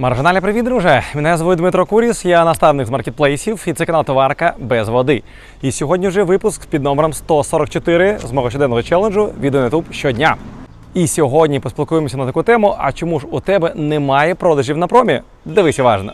Маржинальний привіт, друже! Мене звуть Дмитро Куріс, я наставник з маркетплейсів і це канал Товарка без води. І сьогодні вже випуск під номером 144 з мого щоденного челенджу на YouTube щодня. І сьогодні поспілкуємося на таку тему: а чому ж у тебе немає продажів на промі? Дивись уважно.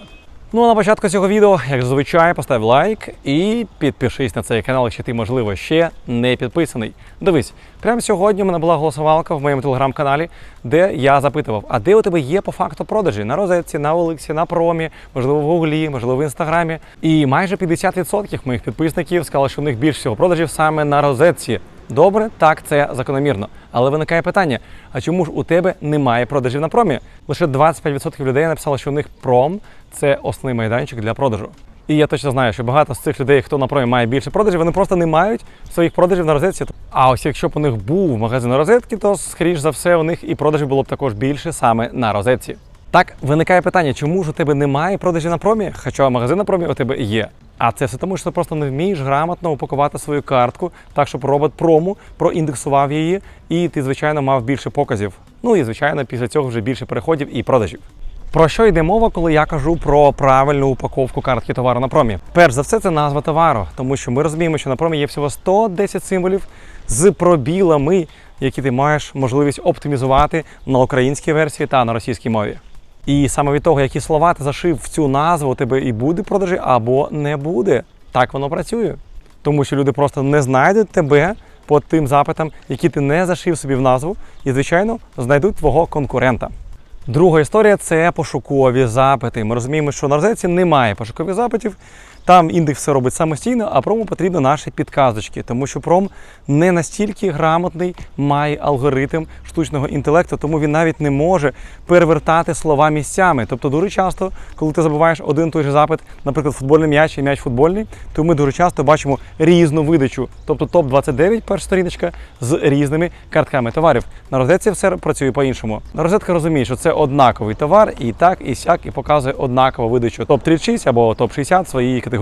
Ну а на початку цього відео, як зазвичай, постав лайк і підпишись на цей канал, якщо ти, можливо, ще не підписаний. Дивись, прямо сьогодні у мене була голосувалка в моєму телеграм-каналі, де я запитував, а де у тебе є по факту продажі на розетці, на Олексі, на промі, можливо, в Гуглі, можливо, в інстаграмі. І майже 50% моїх підписників сказали, що у них більше всього продажів саме на розетці. Добре, так, це закономірно. Але виникає питання: а чому ж у тебе немає продажів на промі? Лише 25% людей написали, що у них пром це основний майданчик для продажу. І я точно знаю, що багато з цих людей, хто на промі має більше продажів, вони просто не мають своїх продажів на розетці. А ось якщо б у них був магазин на розетки, то скоріш за все у них і продажів було б також більше саме на розетці. Так виникає питання, чому ж у тебе немає продажів на промі, хоча магазин на промі у тебе є. А це все тому, що ти просто не вмієш грамотно упакувати свою картку, так щоб робот прому проіндексував її, і ти, звичайно, мав більше показів. Ну і звичайно, після цього вже більше переходів і продажів. Про що йде мова, коли я кажу про правильну упаковку картки товару на промі? Перш за все, це назва товару, тому що ми розуміємо, що на промі є всього 110 символів з пробілами, які ти маєш можливість оптимізувати на українській версії та на російській мові. І саме від того, які слова ти зашив в цю назву, у тебе і буде продажі, або не буде. Так воно працює. Тому що люди просто не знайдуть тебе по тим запитам, які ти не зашив собі в назву, і, звичайно, знайдуть твого конкурента. Друга історія це пошукові запити. Ми розуміємо, що на розетці немає пошукових запитів. Там індекс все робить самостійно, а прому потрібні наші підказочки, тому що пром не настільки грамотний, має алгоритм штучного інтелекту, тому він навіть не може перевертати слова місцями. Тобто, дуже часто, коли ти забуваєш один той же запит, наприклад, футбольний м'яч і м'яч футбольний, то ми дуже часто бачимо різну видачу. Тобто топ 29 перша сторіночка з різними картками товарів. На розетці все працює по-іншому. Розетка розуміє, що це однаковий товар, і так, і сяк, і показує однакову видачу топ 36 або топ 60 своєї категорії.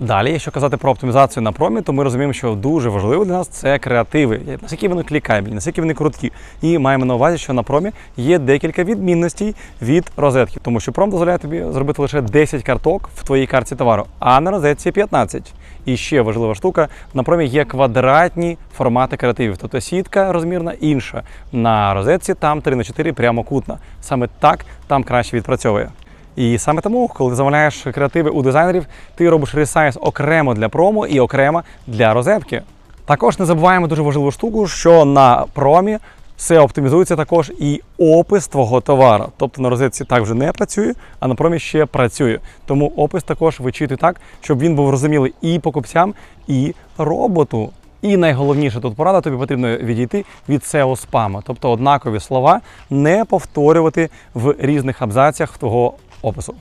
Далі, якщо казати про оптимізацію на промі, то ми розуміємо, що дуже важливо для нас це креативи, наскільки вони клікабельні, наскільки вони круткі. І маємо на увазі, що на промі є декілька відмінностей від розетки, тому що пром дозволяє тобі зробити лише 10 карток в твоїй картці товару, а на розетці 15. І ще важлива штука: на промі є квадратні формати креативів, тобто сітка розмірна інша. На розетці там 3 на 4 прямокутна. Саме так там краще відпрацьовує. І саме тому, коли замовляєш креативи у дизайнерів, ти робиш ресайз окремо для промо і окремо для розетки. Також не забуваємо дуже важливу штуку, що на промі все оптимізується також і опис твого товару. Тобто на розетці так вже не працює, а на промі ще працює. Тому опис також вичитуй так, щоб він був розумілий і покупцям, і роботу. І найголовніше тут порада, тобі потрібно відійти від SEO спаму, тобто однакові слова не повторювати в різних абзацях твого опису.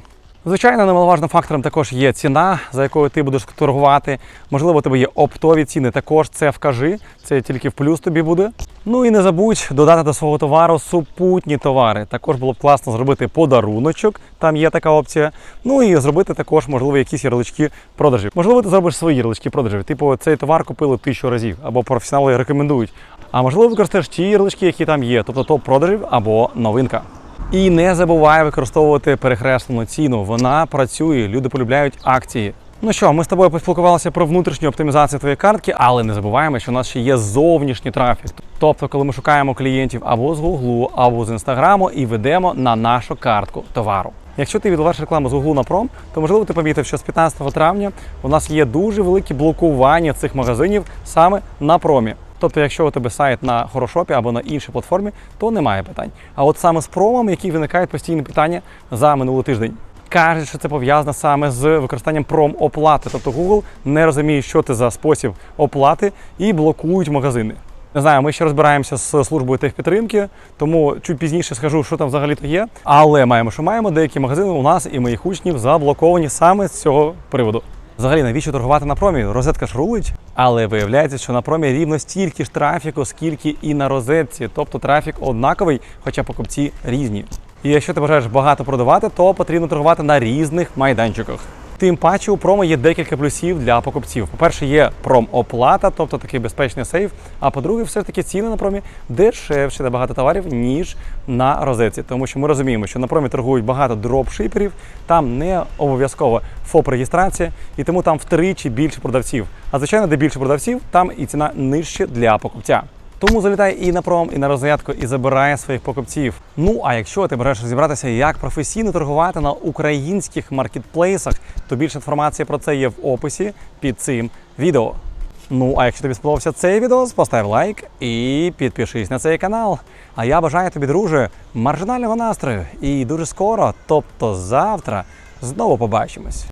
Звичайно, немаловажним фактором також є ціна, за якою ти будеш торгувати. Можливо, у тебе є оптові ціни. Також це вкажи, це тільки в плюс тобі буде. Ну і не забудь додати до свого товару супутні товари. Також було б класно зробити подаруночок, там є така опція. Ну і зробити також, можливо, якісь ярлички продажів. Можливо, ти зробиш свої ярлички продажів. Типу, цей товар купили тисячу разів, або професіонали рекомендують. А можливо, використаєш ті ярлички, які там є, тобто топ продажів або новинка. І не забувай використовувати перехреслену ціну. Вона працює, люди полюбляють акції. Ну що, ми з тобою поспілкувалися про внутрішню оптимізацію твоєї картки, але не забуваємо, що у нас ще є зовнішній трафік. Тобто, коли ми шукаємо клієнтів або з Гуглу, або з інстаграму і ведемо на нашу картку товару. Якщо ти відливаєш рекламу з Гуглу на пром, то можливо ти помітив, що з 15 травня у нас є дуже велике блокування цих магазинів саме на промі. Тобто, якщо у тебе сайт на хорошопі або на іншій платформі, то немає питань. А от саме з промом, які виникають постійні питання за минулий тиждень. Кажуть, що це пов'язано саме з використанням пром-оплати. Тобто Google не розуміє, що це за спосіб оплати, і блокують магазини. Не знаю, ми ще розбираємося з службою техпідтримки, тому чуть пізніше скажу, що там взагалі-то є. Але маємо, що маємо, деякі магазини у нас і моїх учнів заблоковані саме з цього приводу. Взагалі, навіщо торгувати на промі? Розетка ж рулить. Але виявляється, що на промі рівно стільки ж трафіку, скільки і на розетці. Тобто трафік однаковий, хоча покупці різні. І якщо ти бажаєш багато продавати, то потрібно торгувати на різних майданчиках. Тим паче у промо є декілька плюсів для покупців. По-перше, є промоплата, тобто такий безпечний сейф. А по-друге, все ж таки ціни на промі дешевші на багато товарів, ніж на розетці. Тому що ми розуміємо, що на промі торгують багато дропшиперів, там не обов'язково ФОП-реєстрація, і тому там втричі більше продавців. А звичайно, де більше продавців, там і ціна нижче для покупця. Тому залітай і на пром, і на розетку, і забирає своїх покупців. Ну а якщо ти береш розібратися, як професійно торгувати на українських маркетплейсах, то більше інформації про це є в описі під цим відео. Ну а якщо тобі сподобався цей відео, постав лайк і підпишись на цей канал. А я бажаю тобі, друже, маржинального настрою. І дуже скоро, тобто завтра, знову побачимось.